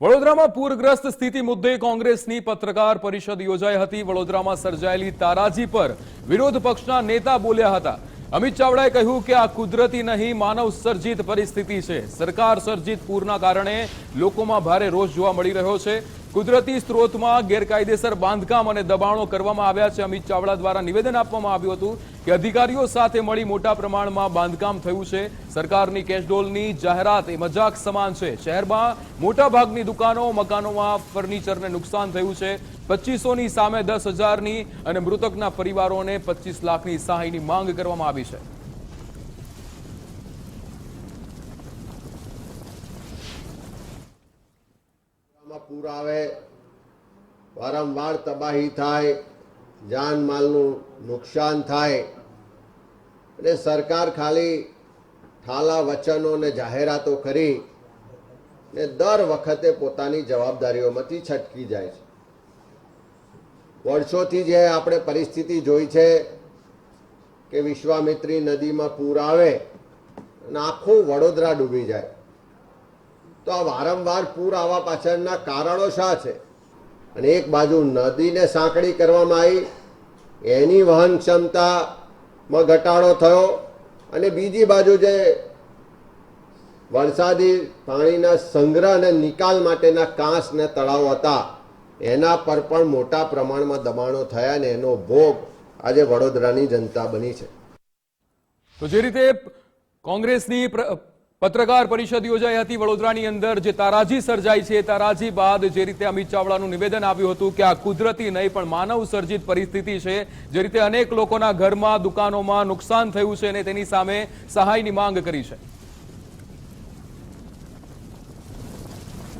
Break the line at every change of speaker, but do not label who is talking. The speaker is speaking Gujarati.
વડોદરામાં પૂરગ્રસ્ત સ્થિતિ મુદ્દે કોંગ્રેસની પત્રકાર પરિષદ યોજાઈ હતી. વડોદરામાં સર્જાયેલી તારાજી પર વિરોધ પક્ષના નેતા બોલ્યા હતા. અમિત ચાવડાએ કહ્યું કે આ કુદરતી નહીં, માનવ સર્જિત પરિસ્થિતિ છે. સરકાર સર્જિત પૂરના કારણે લોકોમાં ભારે રોષ જોવા મળી રહ્યો છે. કુદરતી સ્ત્રોતમાં ગેરકાયદેસર બાંધકામ અને દબાણો કરવામાં આવ્યા છે. અમિત ચાવડા દ્વારા નિવેદન આપવામાં આવ્યું હતું કે અધિકારીઓ સાથે મળી મોટા પ્રમાણમાં બાંધકામ થયું છે. સરકારની કેશડોલની જાહેરાત એ મજાક સમાન છે. શહેરમાં મોટા ભાગની દુકાનો, મકાનોમાં ફર્નિચરને નુકસાન થયું છે. પચીસોની સામે દસ હજારની અને મૃતકના પરિવારોને પચીસ લાખની સહાયની માંગ કરવામાં આવી છે.
માં પૂર આવે, વારંવાર તબાહી થાય, જાનમાલનું નુકસાન થાય. અને સરકાર ખાલી ઠાલા વચનો ને જાહેરાતો કરી ને દર વખતે પોતાની જવાબદારીઓમાંથી છટકી જાય છે. વર્ષોથી જે આપણે પરિસ્થિતિ જોઈ છે કે વિશ્વામિત્રી નદીમાં પૂર આવે અને આખું વડોદરા ડૂબી જાય. તો આ વારંવાર પૂર આવવા પાછળના કારણો શા છે? અને એક બાજુ નદીને સાંકડી કરવામાં આવી, એની વહન ક્ષમતામાં ઘટાડો થયો, અને બીજી બાજુ જે વરસાદી પાણીના સંગ્રહ અને નિકાલ માટેના કાંસ ને તળાવ હતા, એના પર પણ મોટા પ્રમાણમાં દબાણો થયા અને એનો ભોગ આજે વડોદરાની જનતા બની છે.
તો જે રીતે કોંગ્રેસની પત્રકાર પરિષદ યોજાઈ હતી. વડોદરાની અંદર જે તારાજી સર્જાઈ છે તારાજી બાદ જે રીતે અમિત ચાવડાનું નિવેદન આવ્યું હતું કે આ કુદરતી નહીં, પણ માનવ સર્જિત પરિસ્થિતિ છે, જે રીતે અનેક લોકોના ઘરમાં, દુકાનોમાં નુકસાન થયું છે અને તેની સામે સહાયની માંગ કરી છે.